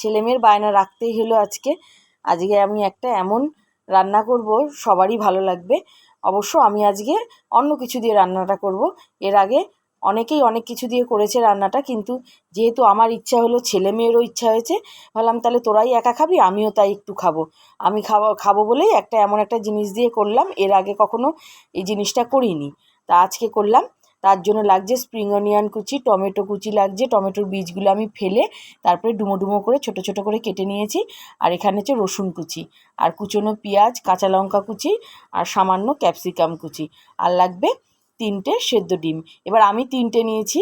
ছেলেমেয়ের বায়না রাখতেই হলো আজকে। আজকে আমি একটা এমন রান্না করব, সবারই ভালো লাগবে। অবশ্য আমি আজকে অন্য কিছু দিয়ে রান্নাটা করব। এর আগে অনেকেই অনেক কিছু দিয়ে করেছে রান্নাটা, কিন্তু যেহেতু আমার ইচ্ছা হলো ছেলে মেয়েরও ইচ্ছা হয়েছে, ভাবলাম তাহলে তোরাই একা খাবি, আমিও তাই একটু খাব। আমি খাব খাব বলেই একটা এমন একটা জিনিস দিয়ে করলাম, এর আগে কখনো এই জিনিসটা করিনি। তা আজকে করলাম। তার জন্য লাগছে স্প্রিং অনিয়ন কুচি, টমেটো কুচি লাগছে, টমেটোর বীজগুলো আমি ফেলে তারপরে ডুমো ডুমো করে, ছোট ছোট করে কেটে নিয়েছি। আর এখানে হচ্ছে রসুন কুচি, আর কুচনো পেঁয়াজ, কাঁচা লঙ্কা কুচি, আর সামান্য ক্যাপসিকাম কুচি। আর লাগবে তিনটে সেদ্ধ ডিম। এবার আমি তিনটে নিয়েছি।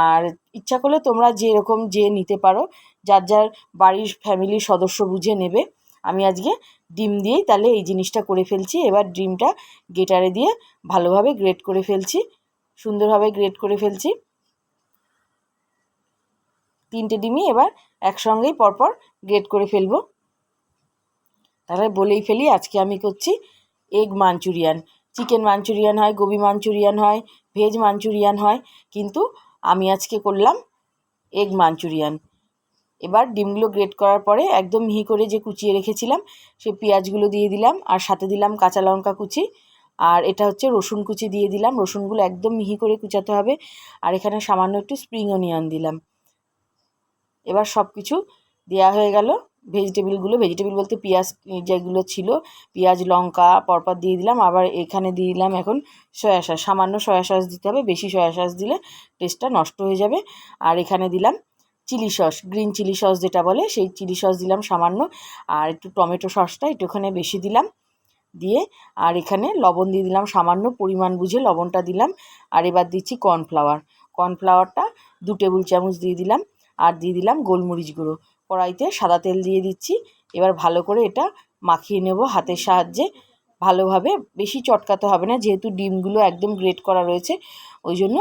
আর ইচ্ছা করলে তোমরা যেরকম যে নিতে পারো, যার যার বাড়ির ফ্যামিলির সদস্য বুঝে নেবে। আমি আজকে ডিম দিয়েই তাহলে এই জিনিসটা করে ফেলছি। এবার ডিমটা গেটারে দিয়ে ভালোভাবে গ্রেট করে ফেলছি। সুন্দরভাবে গ্রেট করে ফেলছি। তিনটে ডিমই এবার একসঙ্গেই পরপর গ্রেট করে ফেলব। তাহলে বলেই ফেলি, আজকে আমি করছি এগ মাঞ্চুরিয়ান চিকেন মাঞ্চুরিয়ান হয় গোবি মাঞ্চুরিয়ান হয় ভেজ মাঞ্চুরিয়ান হয়, কিন্তু আমি আজকে করলাম এগ মাঞ্চুরিয়ান এবার ডিমগুলো গ্রেট করার পরে একদম মিহি করে যে কুচিয়ে রেখেছিলাম সেই পেঁয়াজগুলো দিয়ে দিলাম, আর সাথে দিলাম কাঁচা লঙ্কা কুচি। আর এটা হচ্ছে রসুন কুচি দিয়ে দিলাম। রসুনগুলো একদম মিহি করে কুচাতে হবে। আর এখানে সামান্য একটু স্প্রিং অনিয়ন দিলাম। এবার সব কিছু দেওয়া হয়ে গেল। ভেজিটেবিলগুলো ভেজিটেবিল বলতে পেঁয়াজ যেগুলো ছিল, পেঁয়াজ, লঙ্কা পরপর দিয়ে দিলাম। আবার এখানে দিয়ে দিলাম এখন সয়া সস সামান্য সয়া সস দিতে হবে। বেশি সয়া সস দিলে টেস্টটা নষ্ট হয়ে যাবে। আর এখানে দিলাম chilli sauce green chilli sauce যেটা বলে, সেই চিলি সস দিলাম সামান্য। আর একটু টমেটো সসটা একটুখানে বেশি দিলাম। দিয়ে আর এখানে লবণ দিয়ে দিলাম, সামান্য পরিমাণ বুঝে লবণটা দিলাম। আর এবার দিচ্ছি কর্নফ্লাওয়ার। কর্নফ্লাওয়ারটা দু টেবিল চামচ দিয়ে দিলাম আর দিয়ে দিলাম গোলমরিচ গুঁড়ো। কড়াইতে সাদা তেল দিয়ে দিচ্ছি। এবার ভালো করে এটা মাখিয়ে নেব হাতের সাহায্যে। ভালোভাবে, বেশি চটকাতে হবে না, যেহেতু ডিমগুলো একদম গ্রেট করা রয়েছে, ওই জন্য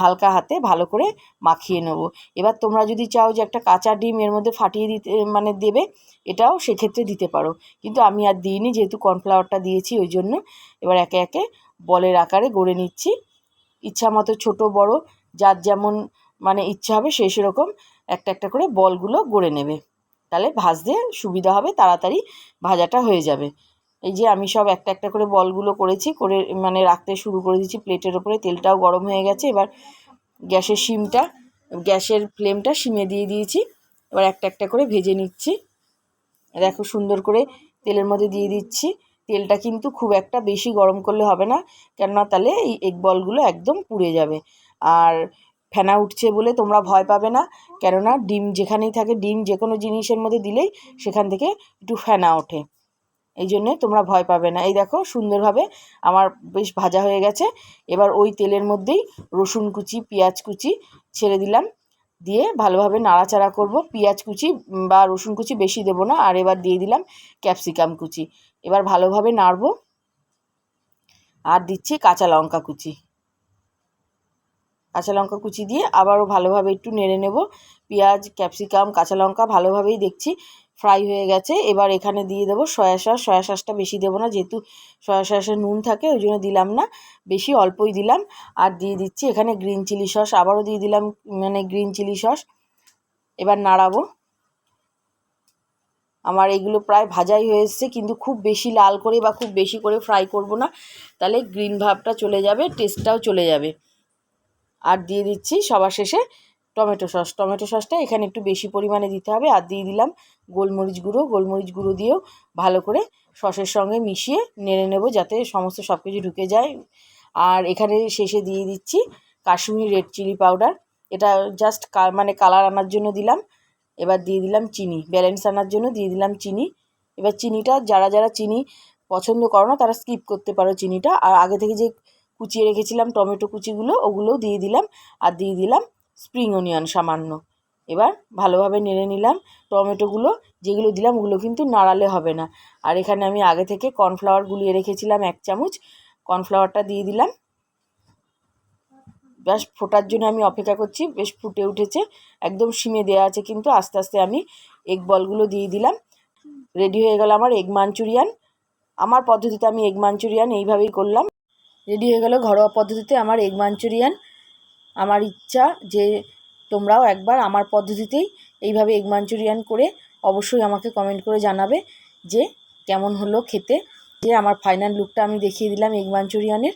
হালকা হাতে ভালো করে মাখিয়ে নেব। এবার তোমরা যদি চাও যে একটা কাঁচা ডিম এর মধ্যে ফাটিয়ে দিতে মানে দেবে, এটাও সেক্ষেত্রে দিতে পারো। কিন্তু আমি আর দিইনি, যেহেতু কর্নফ্লাওয়ারটা দিয়েছি, ওই জন্য এবার একে একে বলের আকারে গড়ে নিচ্ছি। ইচ্ছা মতো ছোটো, বড়, যার যেমন মানে ইচ্ছা হবে সেই সেরকম একটা একটা করে বলগুলো গড়ে নেবে। তাহলে ভাজতে সুবিধা হবে, তাড়াতাড়ি ভাজাটা হয়ে যাবে। এই যে আমি সব একটা একটা করে বলগুলো করেছি, করে মানে রাখতে শুরু করে দিয়েছি প্লেটের ওপরে। তেলটাও গরম হয়ে গেছে, এবার গ্যাসের শিমটা গ্যাসের ফ্লেমটা শিমে দিয়ে দিয়েছি। এবার একটা একটা করে ভেজে নিচ্ছি। দেখো সুন্দর করে তেলের মধ্যে দিয়ে দিচ্ছি। তেলটা কিন্তু খুব একটা বেশি গরম করলে হবে না, কেননা তাহলে এই এগ বলগুলো একদম পুড়ে যাবে। আর ফেনা উঠছে বলে তোমরা ভয় পাবে না, কেননা ডিম যেখানেই থাকে, ডিম যে কোনো জিনিসের মধ্যে দিলেই সেখান থেকে একটু ফেনা ওঠে। এই জন্যে তোমরা ভয় পাবে না। এই দেখো সুন্দরভাবে আমার বেশ ভাজা হয়ে গেছে। এবার ওই তেলের মধ্যেই রসুন কুচি, পেঁয়াজ কুচি ছেড়ে দিলাম। দিয়ে ভালোভাবে নাড়াচাড়া করব। পেঁয়াজ কুচি বা রসুন কুচি বেশি দেবো না। আর এবার দিয়ে দিলাম ক্যাপসিকাম কুচি। এবার ভালোভাবে নাড়ব। আর দিচ্ছি কাঁচা লঙ্কা কুচি। কাঁচা লঙ্কা কুচি দিয়ে আবারও ভালোভাবে একটু নেড়ে নেব। পেঁয়াজ, ক্যাপসিকাম, কাঁচা লঙ্কা ভালোভাবেই দেখছি ফ্রাই হয়ে গেছে, এবার এখানে দিয়ে দেবো সয়া সস সয়া সসটা বেশি দেবো না, যেহেতু সয়া সসে নুন থাকে, ওই জন্য দিলাম না। বেশি অল্পই দিলাম। আর দিয়ে দিচ্ছি এখানে গ্রিন চিলি সস আবারও দিয়ে দিলাম মানে গ্রিন চিলি সস এবার নাড়াবো। আমার এগুলো প্রায় ভাজাই হয়ে এসছে, কিন্তু খুব বেশি লাল করে বা খুব বেশি করে ফ্রাই করব না। তাহলে গ্রিন ভাবটা চলে যাবে টেস্টটাও চলে যাবে। আর দিয়ে দিচ্ছি সবার শেষে টমেটো সস। টমেটো সসটা এখানে একটু বেশি পরিমাণে দিতে হবে। আর দিয়ে দিলাম গোলমরিচ গুঁড়ো। গোলমরিচ গুঁড়ো দিয়েও ভালো করে সসের সঙ্গে মিশিয়ে নেড়ে নেব যাতে সমস্ত সব কিছু ঢুকে যায়। আর এখানে শেষে দিয়ে দিচ্ছি কাশ্মীরি রেড চিলি পাউডার। এটা জাস্ট মানে কালার আনার জন্য দিলাম। এবার দিয়ে দিলাম চিনি। ব্যালেন্স আনার জন্য দিয়ে দিলাম চিনি। এবার চিনিটা যারা যারা চিনি পছন্দ করো না, তারা স্কিপ করতে পারো চিনিটা। আর আগে থেকে যে কুচিয়ে রেখেছিলাম টমেটো কুচিগুলো, ওগুলোও দিয়ে দিলাম। আর দিয়ে দিলাম স্প্রিং অনিয়ন সামান্য। এবার ভালোভাবে নেড়ে নিলাম। টমেটোগুলো যেগুলো দিলাম ওগুলো কিন্তু নাড়ালে হবে না। আর এখানে আমি আগে থেকে কর্নফ্লাওয়ার গুলিয়ে রেখেছিলাম এক চামচ। কর্নফ্লাওয়ারটা দিয়ে দিলাম। বেশ ফোটার জন্য আমি অপেক্ষা করছি। বেশ ফুটে উঠেছে। একদম সিমে দেওয়া আছে কিন্তু আস্তে আস্তে আমি এগ বলগুলো দিয়ে দিলাম। রেডি হয়ে গেল আমার এগ মাঞ্চুরিয়ান আমার পদ্ধতিতে আমি এগ মাঞ্চুরিয়ান এইভাবেই করলাম। রেডি হয়ে গেল ঘরোয়া পদ্ধতিতে আমার এগ মাঞ্চুরিয়ান আমার ইচ্ছা যে তোমরাও একবার আমার পদ্ধতিতেই এইভাবে এগ মাঞ্চুরিয়ান করে অবশ্যই আমাকে কমেন্ট করে জানাবে যে কেমন হলো খেতে। যে আমার ফাইনাল লুকটা আমি দেখিয়ে দিলাম এগ মাঞ্চুরিয়ানের।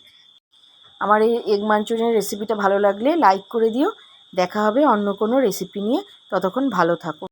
আমার এই এগ মাঞ্চুরিয়ান রেসিপিটা ভালো লাগলে লাইক করে দিও। দেখা হবে অন্য কোনো রেসিপি নিয়ে। ততক্ষণ ভালো থাকো।